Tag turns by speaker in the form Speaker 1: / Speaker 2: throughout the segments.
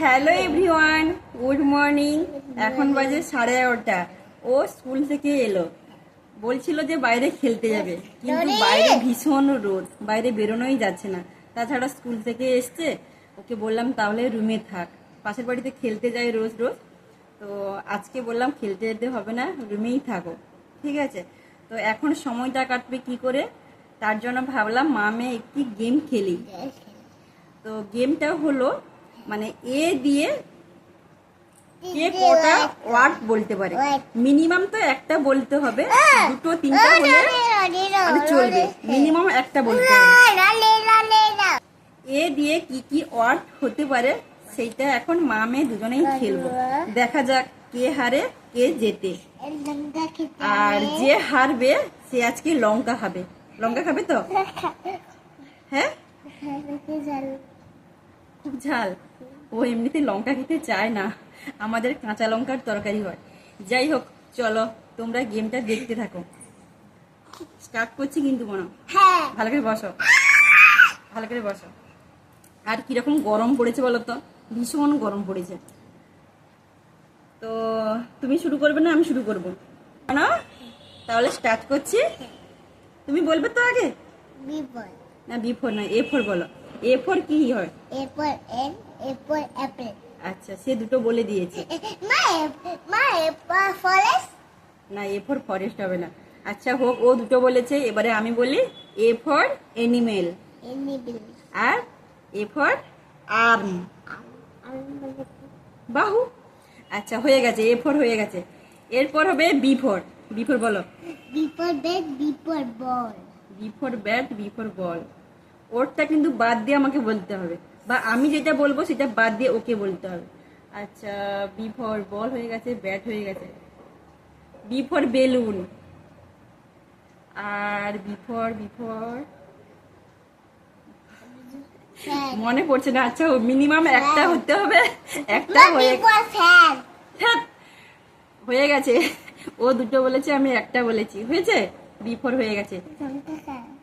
Speaker 1: Hello everyone good morning. এখন বাজে সাড়ে এগারোটা। ও স্কুল থেকে এলো। বলছিল যে বাইরে খেলতে যাবে কিন্তু বাইরে ভীষণ রোদ বাইরে বেরোনোই যাচ্ছে না। তাছাড়া স্কুল থেকে এসছে ওকে বললাম তাহলে রুমে থাক। পাশের বাড়িতে খেলতে যাই রোজ রোজ। তো আজকে বললাম খেলতে যেতে হবে না রুমেই থাকো। ঠিক আছে? তো এখন সময়টা কাটবে কি করে? তার জন্য ভাবলাম মামে একটি গেম খেলি। তো গেমটা হলো মানে এ দিয়ে কে কটা ওয়ার্ড বলতে পারে? মিনিমাম তো একটা বলতে হবে। দুটো তিনটা হলে মানে চলবে। মিনিমাম একটা বলতে হবে। এ দিয়ে কি কি ওয়ার্ড হতে পারে? সেইটা এখন মামে দুজনেই খেলব। দেখা যাক কে হারে কে জেতে। আর যে হারবে সে আজকে লঙ্কা খাবে। লঙ্কা খাবে তো? হ্যাঁ? খুব ঝাল। ও এমনিতে লঙ্কা খেতে চায় না। আমাদের কাঁচা লঙ্কার তরকারি হয়। যাই হোক চলো তোমরা গেমটা দেখতে থাকো। স্টার্ট করছি কিন্তু মনে হয়। ভালো করে বসো। ভালো করে বসো। আর কীরকম গরম পড়েছে বলো তো? ভীষণ গরম পড়েছে। তো তুমি শুরু করবে না আমি শুরু করব। না? তাহলে স্টার্ট করছি। তুমি বলবে তো আগে? না বি ফোর না এ ফোর বলো। এ ফোর কি হয়?
Speaker 2: Apple and apple apple.
Speaker 1: আচ্ছা সে দুটো বলে দিয়েছে।
Speaker 2: My my apple forest.
Speaker 1: না এ ফর ফরেস্ট হবে না। আচ্ছা হোক ও দুটো বলেছে। এবারে আমি বলি এ ফর এনিমেল আর এ ফর আর্ম বাহু। আচ্ছা হয়ে গেছে এ ফর হয়ে গেছে। এরপর হবে বি ফর বি ফর বলো।
Speaker 2: Before bed, before ball.
Speaker 1: B for bat B for ball ওরটা কিন্তু বাদ দিয়ে আমাকে বলতে হবে। বা আমি যেটা বলব সেটা বাদ দিয়ে ওকে বলতে হবে। আচ্ছা বি ফর বল হয়ে গেছে ব্যাট হয়ে গেছে। বি ফর বেলুন আর বি ফর বি ফর মনে পড়ছে না। আচ্ছা মিনিমাম একটা হতে হবে। একটা হয়ে হয়ে গেছে। ও দুটো বলেছে আমি একটা বলেছি। হয়েছে? বি ফর হয়ে গেছে।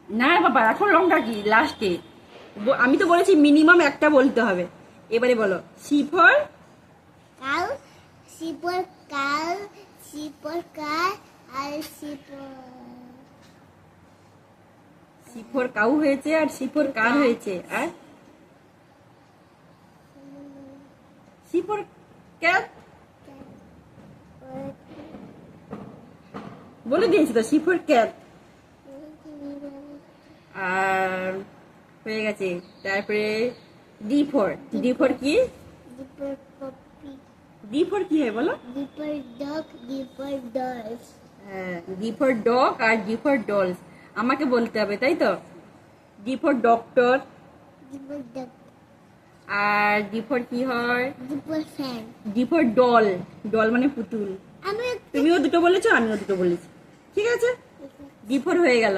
Speaker 1: না বাবা এখন লঙ্কা কি লাস্টে আমি তো বলেছি মিনিমাম একটা বলতে হবে এবারে বলো C for
Speaker 2: Cow. Super cow. Super car. আর super.
Speaker 1: সি কাউ হয়েছে আর সি ফর কার হয়েছে আর সি ফর ক্যাট বলে দিয়েছি তো সি ফর ক্যাট আর হয়ে গেছে তারপরে ডি ফর ডি ফর কি ডি ফর কি হয় বলো
Speaker 2: Deeper dog. Deeper dolls.
Speaker 1: D for dog R D for dolls আমাকে বলতে হবে তাই তো ডি ফর ডক্টর আর ডি ফর কি হয় ডি ফর ডল ডল মানে পুতুল
Speaker 2: আমি
Speaker 1: তুমিও দুটো বলেছ আমিও দুটো বলেছি ঠিক আছে ডি ফর হয়ে গেল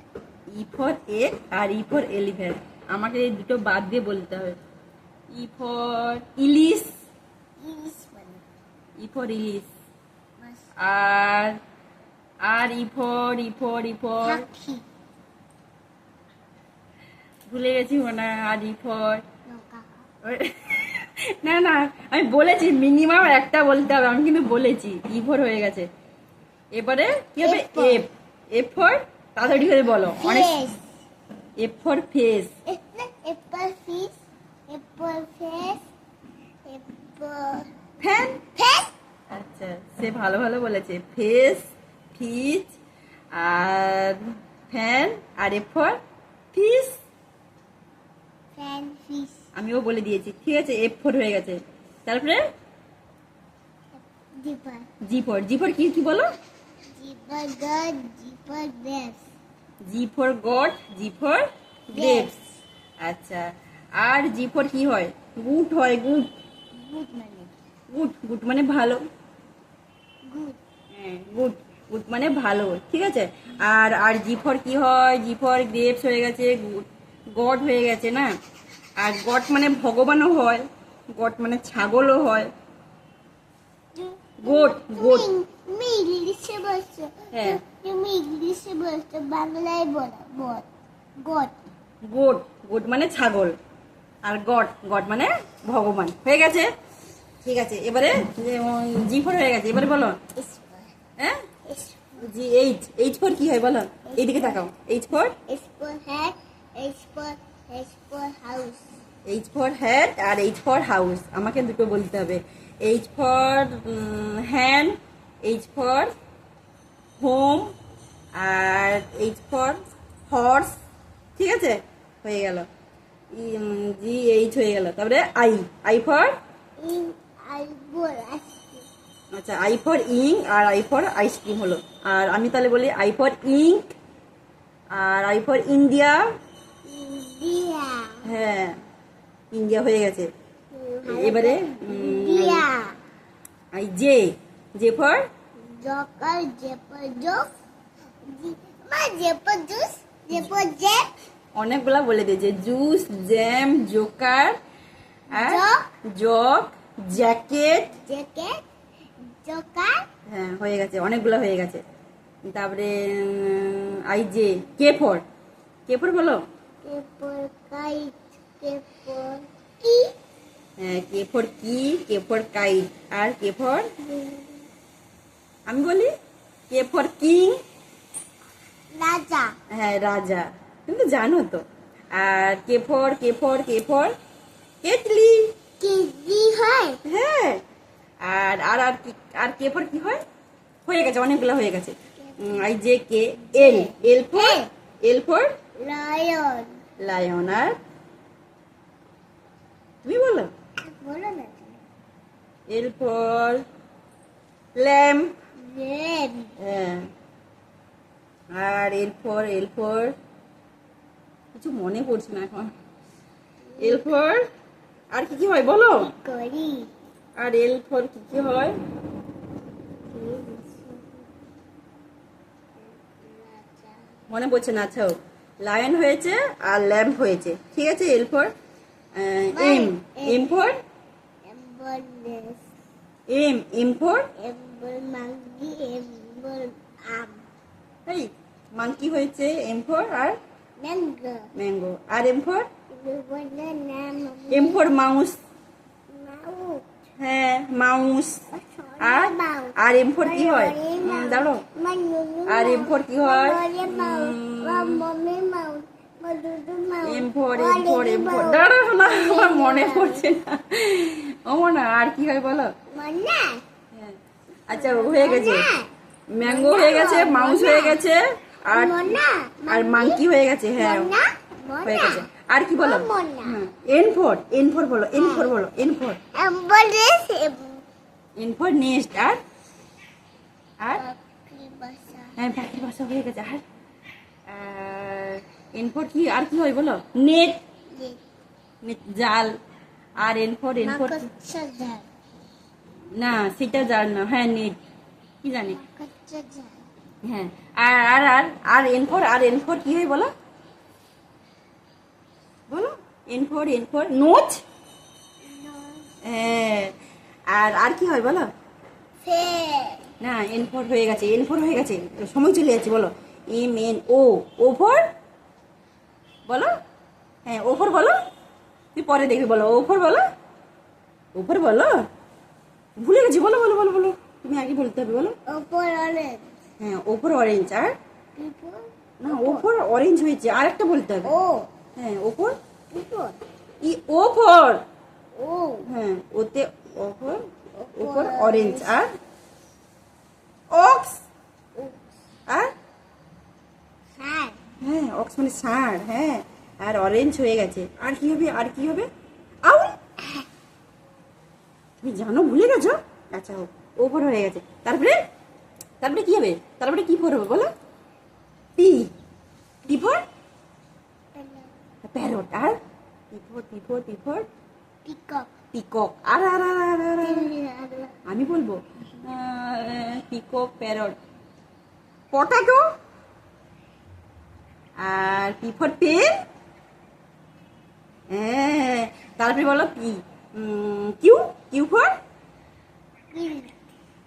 Speaker 1: এগ আর ই ফর এলিফ্যান্ট আমাকে এই দুটো বাদ দিয়ে বলতে হবে। E for ilish. E for ilish. R R E for E for E for. ভুলে গেছি মনে হয় আর ই ফর। না না আমি বলেছি মিনিমাম একটা বলতে হবে আমি কিন্তু বলেছি ই ফর হয়ে গেছে। এবারে কি হবে? এফ এফ ফর তাড়াতাড়ি করে বলো অনেক. F for face
Speaker 2: Apple fish. Apple fish. Apple.
Speaker 1: Fan
Speaker 2: Fish.
Speaker 1: আচ্ছা সে ভালো ভালো বলেছে ফেস ফিচ আর fan R F for fish
Speaker 2: Fan fish.
Speaker 1: আমিও বলে দিয়েছি ঠিক আছে এফ ফোর হয়ে গেছে তারপরে
Speaker 2: Deeper.
Speaker 1: G for G for কি কি বলো
Speaker 2: Deeper god. Deeper best.
Speaker 1: G for god G for grapes আচ্ছা আর জি ফর কি হয়? গুড হয় গুড।
Speaker 2: Good মানে.
Speaker 1: গুড গুড মানে ভালো।
Speaker 2: Good.
Speaker 1: হ্যাঁ গুড। গুড মানে ভালো ঠিক আছে? আর আর জিফর কি হয়? জিফর গ্রেপস হয়ে গেছে গড। হয়ে গেছে না? আর গড মানে ভগবানও হয়। গড মানে ছাগলও হয়। গোট গোট হ্যাঁ।
Speaker 2: তুমি ইংলিশে বলছো বাংলায় বলো বল গড
Speaker 1: গোট গোট মানে ছাগল। আর গড গড মানে ভগবান। হয়ে গেছে? ঠিক আছে এবারে জি ফোর হয়ে গেছে। এবারে বলো। হ্যাঁ? জি এইচ এইচ ফোর কি হয় বলো? এইদিকে তাকাও। H for
Speaker 2: H for head, H for H for house.
Speaker 1: H for head R H for house আমাকে দুটো বলতে হবে। H for hand H for home R H for horse ঠিক আছে? হয়ে গেল। জি এইচ হয়ে গেল। তারপরে আই আই ফর. আচ্ছা আই ফর ইং আর আই ফর আইসক্রিম হলো। আর আমি তাহলে বলি আই ফর ইঙ্ক আর আই ফর ইন্ডিয়া। হ্যাঁ ইন্ডিয়া হয়ে গেছে। এবারে I J J for
Speaker 2: Joker, Jepper, Joke. Ma Jepper Juice, Jepper Jep.
Speaker 1: অনেকগুলা বলে দিয়েছে juice jam joker.
Speaker 2: Jug
Speaker 1: jacket
Speaker 2: Jacket, Joker.
Speaker 1: হ্যাঁ হয়ে গেছে অনেকগুলা হয়ে গেছে তারপরে I J K for K for বলো
Speaker 2: Paper kite, paper key.
Speaker 1: হ্যাঁ K for key K for kite R K for আমি বলি কে ফর কিং?
Speaker 2: রাজা।
Speaker 1: হ্যাঁ রাজা। কিন্তু জানো তো। আর K for K for K for kettle.
Speaker 2: Kiddy হয়।
Speaker 1: হ্যাঁ। আর আর আর কি আর কে ফর কি হয়? হয়ে গেছে অনেকগুলো হয়ে গেছে। আই যে K? L. L for L for
Speaker 2: lion.
Speaker 1: Lion. আর? তুমি বলো।
Speaker 2: বলো না
Speaker 1: এল ফর ল্যাম
Speaker 2: Red.
Speaker 1: হ্যাঁ। আর এল ফর এল ফর কিছু মনে পড়ছে না এখন। এল ফর আর কি কি হয় বলো?
Speaker 2: করি।
Speaker 1: আর এল ফর কি কি হয়? মনে পড়ছে না আচ্ছা লায়ন হয়েছে আর ল্যাম্প হয়েছে। ঠিক আছে L for M M for M M for
Speaker 2: এম্বল monkey এম্বল আম।
Speaker 1: এই মাংকি হয়েছে এম ফর আর
Speaker 2: mango
Speaker 1: mango R M for M for mouse
Speaker 2: মাউ
Speaker 1: হ্যাঁ মাউস আর আর এম ফর কি হয়? দাঁড়ো আর এম ফর কি হয়? M for M for M for দাঁড়ো না আমার মনে পড়ছে না। ও না আর কি হয় বলো। আচ্ছা হয়ে গেছে। ম্যাঙ্গো হয়ে গেছে মাউস হয়ে গেছে আর আর মাংকি হয়ে গেছে হ্যাঁ। হয়ে গেছে। আর কি বলো? এন ফোর এন ফোর বলো এন ফোর বলো N for N for next আর? আর? হ্যাঁ পাখি ভাষা হয়ে গেছে আর? এন ফোর কি আর কি হয় বলো? নেট। নেট। জাল। আর এন ফোর এন ফোর না, সেটা জাল না হ্যাঁ নেট। কি জানি? হ্যাঁ আর আর আর আর এন ফোর আর এন ফোর কি হয় বলো? বলো? N for N for notch হ্যাঁ আর আর কি হয় বলো? না এন ফোর হয়ে গেছে এন ফোর হয়ে গেছে, সময় চলে যাচ্ছে, বলো। M N O O for বলো? হ্যাঁ ও ফোর বলো? তুই পরে দেখবি, বলো। ও ফোর বলো? ও ফোর বলো? ভুলে গেছি বলো বলো বলো বলো। তুমি আগে বলতে হবে বলো।
Speaker 2: ওপর অরেঞ্জ
Speaker 1: হ্যাঁ ও ফোর অরেঞ্জ আর না ও ফোর অরেঞ্জ হয়েছে আর একটা বলতে হবে।
Speaker 2: ও।
Speaker 1: হ্যাঁ O for
Speaker 2: people
Speaker 1: E O for
Speaker 2: O.
Speaker 1: হ্যাঁ ওতে O for O for orange R? Ox আর?
Speaker 2: হ্যাঁ
Speaker 1: হ্যাঁ অক্স মানে ষাঁড় হ্যাঁ আর অরেঞ্জ হয়ে গেছে। আর কি হবে আর কি হবে? আউল! তুমি জানো ভুলে গেছো? আচ্ছা হোক ওপর হয়ে গেছে। তারপরে? তারপরে কি হবে? তারপরে কি হবে বলো? T T for parrot. R? T for T for T for
Speaker 2: peacock.
Speaker 1: Peacock. আর আর আর আর আমি বলব পিকো প্যারট। পটাটো? আর পি ফর পেন হ্যাঁ তারপরে বলো P Q? Q for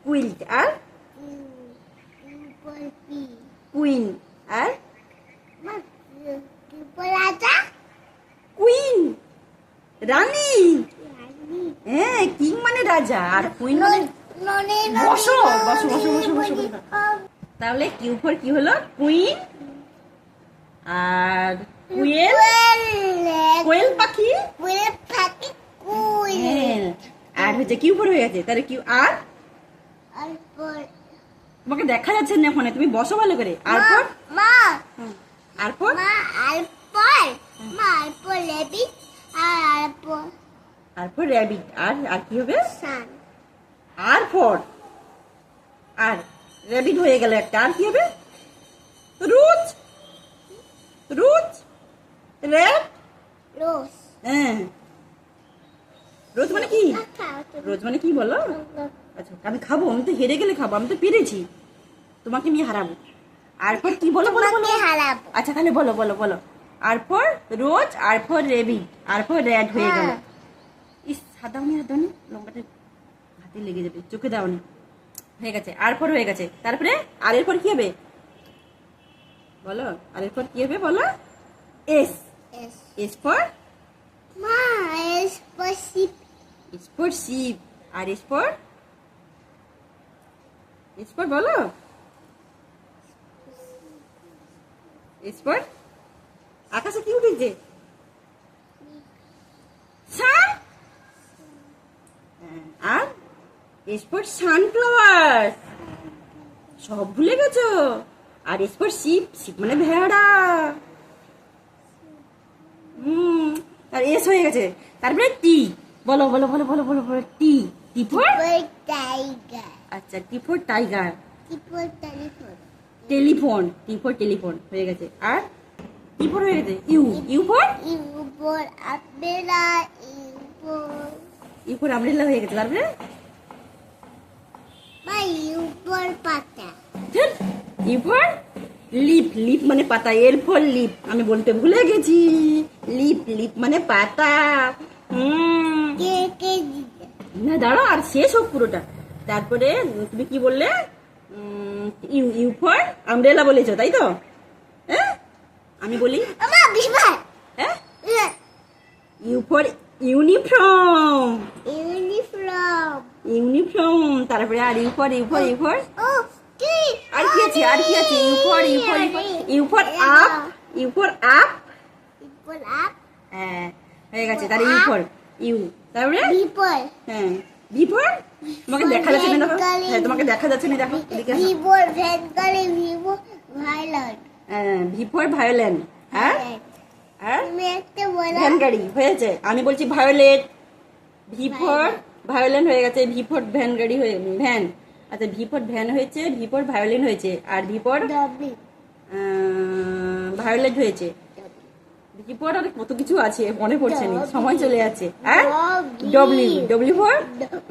Speaker 1: quilt R? Queen আর? কুইন রানী। হ্যাঁ কিং মানে রাজা আর কুইন মানে বসো, বসো, বসো, বসো, বসো। তাহলে কিউ ফর কি হলো? কুইন আর কুয়েল কোয়েল পাখি?
Speaker 2: কুয়েল পাখি কুইল
Speaker 1: আর হচ্ছে কিউ ফর হয়ে গেছে তাহলে কিউ আর? তোমাকে দেখা যাচ্ছে না ওখানে তুমি বসো ভালো করে। আর পর?
Speaker 2: মা।
Speaker 1: আর পর?
Speaker 2: মা আর পর। মা আর পর লেবি আর আর পর
Speaker 1: আর পর র্যাবিট আর আর কি হবে?
Speaker 2: সান।
Speaker 1: আর ফর আর র্যাবিট হয়ে গেল একটা। আর কি হবে? রুচ। রুচ। Rat
Speaker 2: rose.
Speaker 1: হ্যাঁ। রোজ মানে কি? রোজ মানে কি বলো? আচ্ছা আমি খাব আমি তো হেরে গেলে খাব আমি তো পেরেছি। তোমাকে আমি হারাবো। আর পর কি বলো বলো বলো? আচ্ছা তাহলে বলো বলো বলো। আর পর রোজ আর পর রেবিট আর পর র্যাড হয়ে গেল।
Speaker 2: হ্যাঁ।
Speaker 1: ইস হাত দাওনি হাত দাওনি লম্বাটা হাতে লেগে যাবে চোখে দাও দাওনি হয়ে গেছে আর পর হয়ে গেছে। তারপরে আর এর পর কি হবে? বলো আর এর পর কি হবে বলো? এস
Speaker 2: এস
Speaker 1: এস ফর
Speaker 2: মা S for
Speaker 1: S for ship R S for S for বলো? এস ফর আকাশে কি উঠেছে? সান আর এস ফর সানফ্লাওয়ার সব ভুলে গেছো? আর এস ফর শিপ শিপ মানে ভেড়া। হুম, আর এস হয়ে গেছে। তারপরে টি বলো বলো বলো বলো বলো বলো, টি টি ফর?
Speaker 2: টাইগার
Speaker 1: আচ্ছা টি ফর টাইগার।
Speaker 2: পর telephone
Speaker 1: telephone T for telephone, হয়ে গেছে। আর টি ফর হয়ে গেছে, U you for?
Speaker 2: U for আপেলা U for
Speaker 1: U for umbrella হয়ে গেছে তারপরে
Speaker 2: মা ইউ পর পাতা
Speaker 1: ইউ ফর? লিপ লিপ মানে পাতা এল ফর লিপ। আমি বলতে ভুলে গেছি। লিপ লিপ মানে পাতা। হুম। না দাঁড়াও আর শেষ হোক পুরোটা। তারপরে তুমি কি বললে? ইউ ইউ ফর আমরেলা বলেছ তাই তো? হ্যাঁ? আমি বলি হ্যাঁ? U for uniform.
Speaker 2: Uniform.
Speaker 1: Uniform. তারপরে আর U for U for U for. আর কি আছে আর কি আছে? U for U for U for. Up U for up.
Speaker 2: U up.
Speaker 1: হ্যাঁ হয়ে গেছে তাহলে ইউ ফর ইউ। তারপরে
Speaker 2: বি
Speaker 1: হ্যাঁ। বি তোমাকে দেখা যাচ্ছে না দেখো? হ্যাঁ তোমাকে দেখা যাচ্ছে না দেখো? এদিকে আসো।
Speaker 2: ভি পর ভ্যান করে ভিভো ভাইলট
Speaker 1: হ্যাঁ? ভি ফর ভায়োলেন হ্যাঁ গাড়ি হয়েছে। আমি বলছি ভায়োলেট। ভি ফর ভায়োলেন হয়ে গেছে ভি ফর ভ্যান গাড়ি হয়ে ভ্যান আচ্ছা ভি ফর ভ্যান হয়েছে ভি ফর ভায়োলিন হয়েছে। আর ভি ফর
Speaker 2: ডব্লিউ
Speaker 1: ভায়োলেট হয়েছে। কত কিছু আছে মনে পড়ছে না। সময় চলে যাচ্ছে। আর ডব্লিউ ডব্লিউ ফর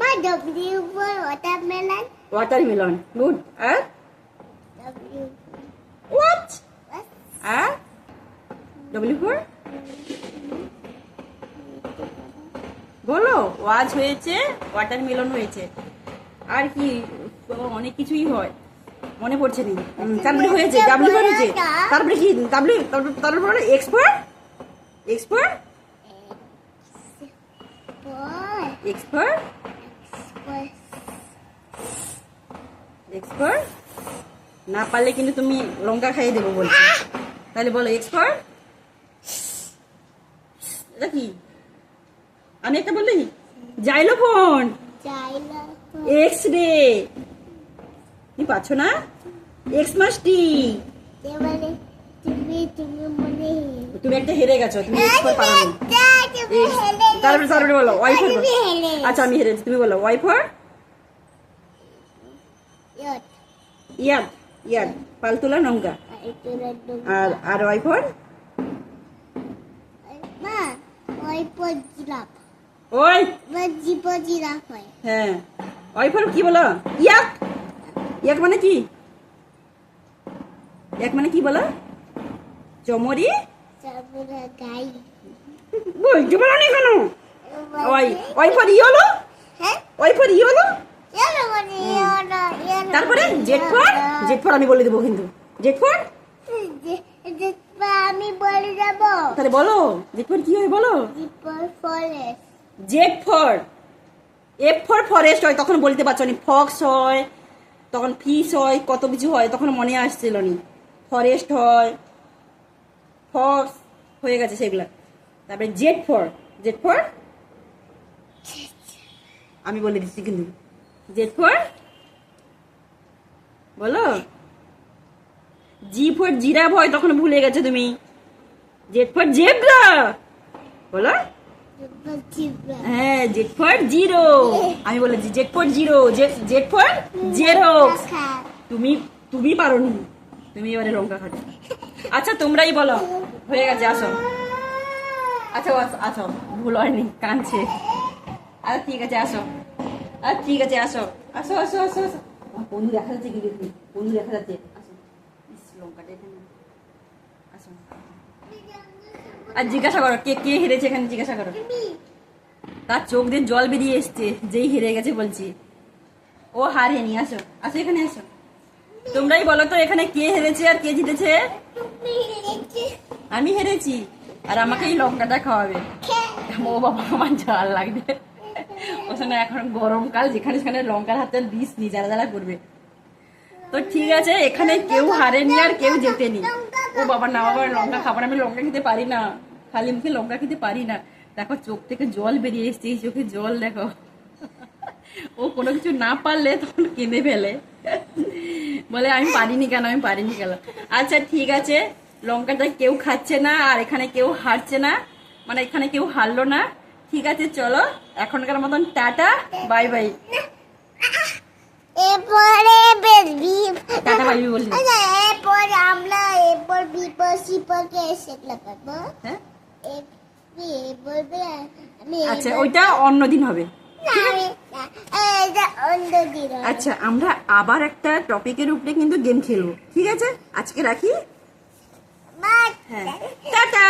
Speaker 2: মা W for watermelon
Speaker 1: watermelon good R
Speaker 2: W
Speaker 1: watch আর ডব্লিউ ফর বলো ওয়াজ হয়েছে ওয়াটারমেলন হয়েছে। আর কি তো অনেক কিছুই হয়। মনে পড়ছে নি। তারপরে হয়েছে ডাব্লিউ হয়েছে। তারপরে কি? ডাব্লিউ তারপরে এক্সপার্ট এক্সপার্ট এক্সপার্ট না পারলে কিন্তু তুমি লঙ্কা খাইয়ে দেবো বলছি। তাহলে বলো এক্সপার্ট এটা কি? আমি একটা বললি? জাইলোফোন এক্স রে তুমি পাচ্ছ না? এক্স মাস্টি
Speaker 2: এবারে তুমি তুমি মনে
Speaker 1: তুমি একটা হেরে গেছো তুমি এক্সপার্ট পারো না। তারপরে তারপরে বলো ওয়াইফার
Speaker 2: তুমি
Speaker 1: আচ্ছা আমি হেরেছি তুমি বলো ওয়াইফার
Speaker 2: ইয়ট
Speaker 1: ইয়াদ ইয়াদ পালতুলা
Speaker 2: একটু
Speaker 1: আর আর
Speaker 2: ওই!
Speaker 1: ওই
Speaker 2: জিরাফ হয়।
Speaker 1: ওয়াই ফর কি বলো? ইয়াক! ইয়াক মানে কি? ইয়াক মানে কি বলো? চমরি বলতে পারো না কেন? ওয়াই ওয়াই ফর ই হলো
Speaker 2: হ্যাঁ
Speaker 1: ওয়াই ফর ই হলো তারপরে জেড ফর জেড ফর আমি বলে দেবো কিন্তু। জেড ফর
Speaker 2: আমি বলে যাব
Speaker 1: তাহলে বলো জেড ফর কি হয় বলো? Z for F for forest হয় তখন বলতে পারছ নি। ফক্স হয় তখন ফিস হয় কত কিছু হয় তখন মনে আসছিল নি। ফরেস্ট হয়। ফক্স হয়ে গেছে সেগুলা। তারপরে জেড ফর জেড ফর আমি বলে দিচ্ছি কিন্তু। জেড ফর বলো? জি ফর জিরাফ হয় তখন ভুলে গেছো তুমি। Z for zebra! বলো? হ্যাঁ জেড ফর জিরো। আমি বলেছি Z for zero. Z for xerox. তুমি তুমি পারো নি তুমি এবারে লঙ্কা খাটো আচ্ছা তোমরাই বলো। হয়ে গেছে, আসো। আচ্ছা আসো ভুল হয়নি, কাঁদছে। আর ঠিক আছে, আসো। আর ঠিক আছে, আসো। আসো আসো আসো আসো। বন্ধু দেখা যাচ্ছে কি দেখি বন্ধু দেখা যাচ্ছে। আসো। লঙ্কাটা আসো। আর জিজ্ঞাসা করো, কে কে হেরেছে এখানে, জিজ্ঞাসা করো। তার চোখ দিয়ে জল বেরিয়ে এসছে, যেই হেরে গেছে বলছি। ও হারেনি, আসো। আসো, এখানে আসো। তোমরাই বলো তো, এখানে কে হেরেছে আর কে জিতেছে? আমি হেরেছি। আর আমাকে এই লঙ্কাটা খাওয়াবে। ও বাবা, আমার ঝাল লাগবে। ওখানে এখন গরমকাল, যেখানে সেখানে লঙ্কার হাতে দিস নি যারা যারা করবে। তো ঠিক আছে, এখানে কেউ হারেনি আর কেউ জেতেনি। ও বাবা, না বাবা, লঙ্কা খাবার আমি লঙ্কা খেতে পারি না। খালি মুখে লঙ্কা খেতে পারি না। দেখো, চোখ থেকে জল বেরিয়ে এসছে চোখে জল, দেখো। ও কোনো কিছু না পারলে তখন কেঁদে ফেলে। বলে আমি পারিনি কেন? আমি পারিনি কেন? আচ্ছা ঠিক আছে। লঙ্কাটা কেউ খাচ্ছে না আর এখানে কেউ হারছে না। মানে এখানে কেউ হারলো না। ঠিক আছে চলো। এখনকার মতন টাটা। Bye bye.
Speaker 2: এরপরে
Speaker 1: টাটা বাই বলি
Speaker 2: আচ্ছা এরপর আমরা এরপর সিপদকে শিখলে পাবো
Speaker 1: হ্যাঁ?
Speaker 2: আমি
Speaker 1: আচ্ছা ওইটা অন্য দিন হবে। আচ্ছা আমরা আবার একটা টপিকের উপরে কিন্তু গেম খেলব। ঠিক আছে? আজকে রাখি? হ্যাঁ। টাটা!